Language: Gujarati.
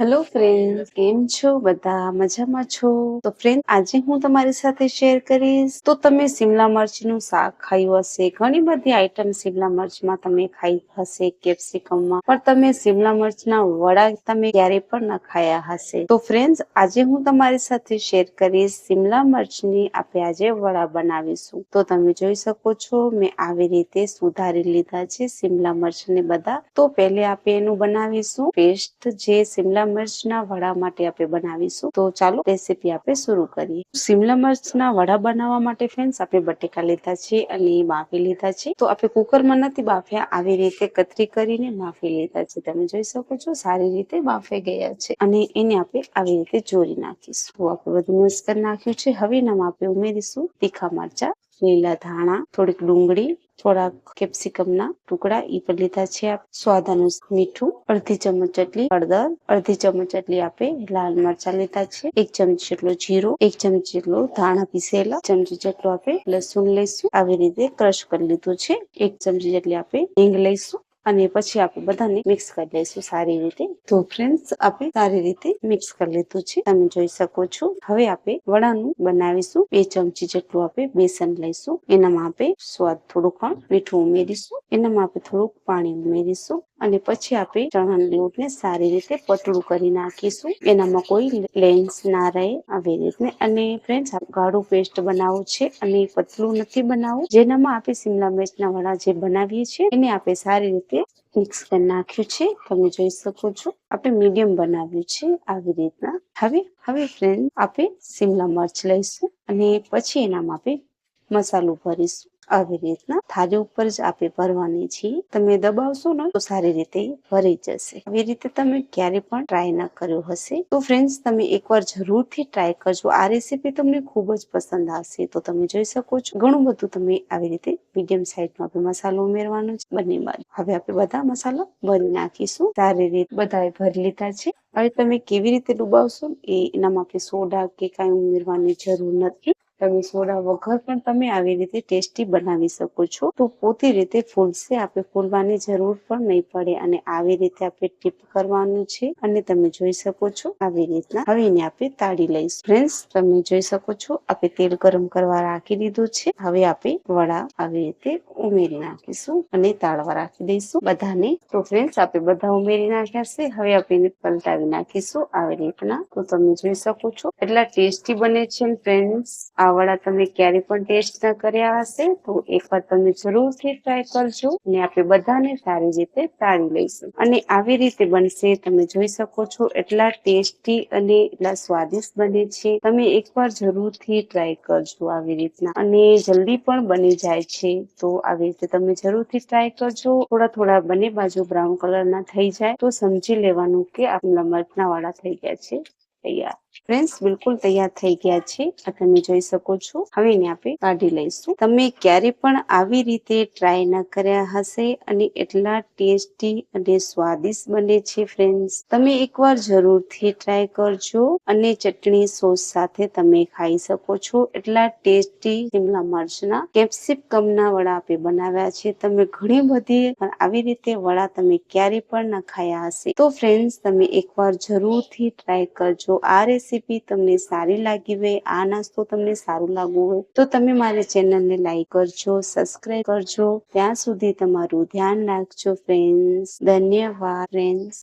હેલો ફ્રેન્ડ કેમ છો? બધા મજામાં છો? તો ફ્રેન્ડ આજે હું તમારી સાથે શેર કરીશ. તો તમે સિમલા મરચનું શાક ખાયું હશે. ઘણી બધી આઈટમ સિમલા મરચમાં તમે ખાઈ હશે, કેપ્સિકમમાં. પણ તમે સિમલા મરચના વડા તમે ક્યારે પણ ન ખાયા હશે. તો ફ્રેન્ડ આજે હું તમારી સાથે શેર કરીશ સિમલા મરચની આપણે આજે વડા બનાવીશું. તો તમે જોઈ શકો છો, મેં આવી રીતે સુધારી લીધા છે સિમલા મરચને બધા. તો પહેલે આપણે એનું બનાવીશું. પેસ્ટ જે સિમલા મિર્ચના વડા માટે આપણે બનાવીશું. તો ચાલો રેસીપી આપણે શરૂ કરીએ. શિમલા મરચના વડા બનાવવા માટે ફ્રેન્ડ્સ આપણે બટેકા લીધા છે અને બાફી લીધા છે. તો આપણે કુકરમાં નથી બાફ્યા, આવી રીતે કતરી કરીને બાફી લીધા છે. તમે જોઈ શકો છો, સારી રીતે બાફી ગયા છે. અને એને આપણે આવી રીતે જોરી નાખીશું. આપણે બધું મિક્સ કરી નાખ્યું છે. હવે નામ આપણે ઉમેરીશું તીખા મરચા. લીલા ધાણા, થોડીક ડુંગળી, થોડાક કેપ્સિકમના ટુકડા, ઈ પણ લીધા છે આપ. સ્વાદ અનુસાર મીઠું, અડધી ચમચ જેટલી હળદર, અડધી ચમચ જેટલી આપે લાલ મરચા લીધા છે. એક ચમચી જેટલો જીરો, એક ચમચી જેટલો ધાણા પીસેલા ચમચી જેટલો આપણે લસુણ લઈશું. આવી રીતે ક્રશ કરી લીધું છે. એક ચમચી જેટલી આપણે હિંગ લઈશું. અને પછી આપણે બધાને મિક્સ કરી લઈશું સારી રીતે. તો ફ્રેન્ડ્સ આપણે સારી રીતે મિક્સ કરી લીધું છે. તમે જોઈ શકો છો. હવે આપણે વડાનું બનાવીશું. બે ચમચી જેટલું આપણે બેસન લઈશું. એનામાં આપણે સ્વાદ થોડુંક પણ મીઠું ઉમેરીશું. એનામાં આપણે થોડુંક પાણી ઉમેરીશું. અને પછી આપણે ચણાના લોટને સારી રીતે પતળું કરી નાખીશું. એનામાં કોઈ લેન્સ ના રહે આવી રીતે અને ફ્રેન્ડ્સ ગાઢું પેસ્ટ બનાવવું છે. અને પતલું નથી બનાવવું જેનામાં આપણે સિમલા મિર્ચના વડા જે બનાવીએ છીએ, એને આપણે સારી રીતે મિક્સ કરી નાખ્યું છે, તમે જોઈ શકો છો. આપણે મીડિયમ બનાવ્યું છે આવી રીતના. હવે હવે ફ્રેન્ડ આપણે સિમલા મરચ લઈશું અને પછી એનામાં આપણે મસાલો ભરીશું. આવી રીતના થાળી ઉપર જ આપણે ભરવાની છીએ તમે દબાવશો ને તો સારી રીતે ભરી જશે. આવી રીતે તમે ક્યારે પણ ટ્રાય ના કર્યો હશે. તો ફ્રેન્ડ્સ તમે એકવાર જરૂરથી ટ્રાય કરજો. આ રેસીપી તમને ખૂબ જ પસંદ આવશે. તો તમે જોઈ શકો છો. ઘણું બધું તમે આવી રીતે મીડિયમ સાઈઝમાં આપણે મસાલો ઉમેરવાનો છે. બંને બાજુ. હવે આપણે બધા મસાલા ભરી નાખીશું. સારી રીતે બધા ભરી લીધા છે. હવે તમે કેવી રીતે ડુબાવશો એ એનામાં આપણે સોડા કે કાંઈ ઉમેરવાની જરૂર નથી. તમે સોડા વગર પણ તમે આવી રીતે ટેસ્ટી બનાવી શકો છો. તો પોતે રીતે ફૂલશે આપણે ફૂલવાની જરૂર પણ નહીં પડે અને આવી રીતે આપણે ટીપ કરવાનું છે અને તમે જોઈ શકો છો આવી રીતના. હવે એને આપણે તાળી લઈશું. ફ્રેન્ડ્સ, તમે જોઈ શકો છો આપણે તેલ ગરમ કરવા રાખી દીધું છે. હવે આપણે વડા આવી રીતે ઉમેરી નાખીશું અને તાળવા રાખી દઈશું. બધાને તો ફ્રેન્ડ્સ આપણે બધા ઉમેરી નાખ્યા છે. હવે આપણે પલટાવી નાખીશું આવી રીતના. તો તમે જોઈ શકો છો. એટલા ટેસ્ટી બને છે ફ્રેન્ડ્સ આ વડા તમે ક્યારે પણ ટેસ્ટ ના કર્યા હશે તો એકવાર તમે જરૂરથી ટ્રાય કરજો અને આપણે બધાને સારી રીતે તાળી લઈશું. અને આવી રીતે બનશે તમે જોઈ શકો છો. એટલા ટેસ્ટી અને એટલા સ્વાદિષ્ટ બને છે. તમે એકવાર જરૂરથી ટ્રાય કરજો આવી રીતના. અને જલ્દી પણ બની જાય છે. તો આવી રીતે તમે જરૂરથી ટ્રાય કરજો. થોડા થોડા બંને બાજુ બ્રાઉન કલર ના થઈ જાય, તો સમજી લેવાનું કે આપણા મરચના વાળા થઈ ગયા છે. તૈયાર. ફ્રેન્ડ્સ બિલકુલ તૈયાર થઈ ગયા છે. આ તમે જોઈ શકો છો. હવે એને આપણે કાઢી લઈશું. તમે ક્યારે પણ આવી રીતે ટ્રાય ન કર્યા હશે અને એટલા ટેસ્ટી અને સ્વાદિષ્ટ બને છે ફ્રેન્ડ્સ તમે એકવાર જરૂરથી ટ્રાય કરજો અને ચટણી સોસ સાથે તમે ખાઈ શકો છો. એટલા ટેસ્ટી શિમલા મરચના કેપ્સિકમના વડા આપણે બનાવ્યા છે. તમે ઘણી બધી આવી રીતે વડા તમે ક્યારે પણ ન ખાયા હશે. તો ફ્રેન્ડ્સ તમે એકવાર જરૂરથી ટ્રાય કરજો. આ રેસીપી તમને સારી લાગી હોય, આ નાસ્તો તમને સારું લાગવું હોય, તો તમે મારી ચેનલને લાઈક કરજો, સબસ્ક્રાઈબ કરજો. ત્યાં સુધી તમારું ધ્યાન રાખજો ફ્રેન્ડ્સ ધન્યવાદ ફ્રેન્ડ્સ